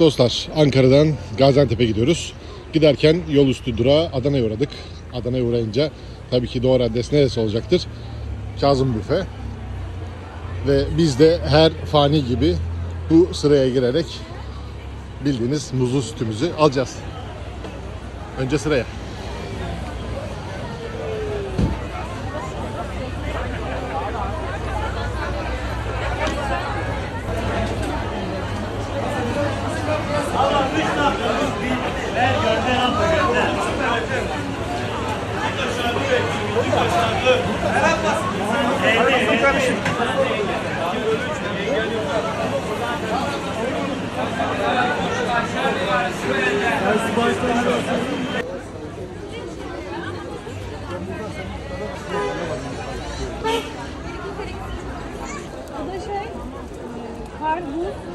Dostlar Ankara'dan Gaziantep'e gidiyoruz. Giderken yol üstü durağa Adana'ya uğradık. Adana'ya uğrayınca tabii ki doğru adres neresi olacaktır? Kazım Büfe. Ve biz de her fani gibi bu sıraya girerek bildiğiniz muzlu sütümüzü alacağız. Önce sıraya. Bu da şey, karpuz.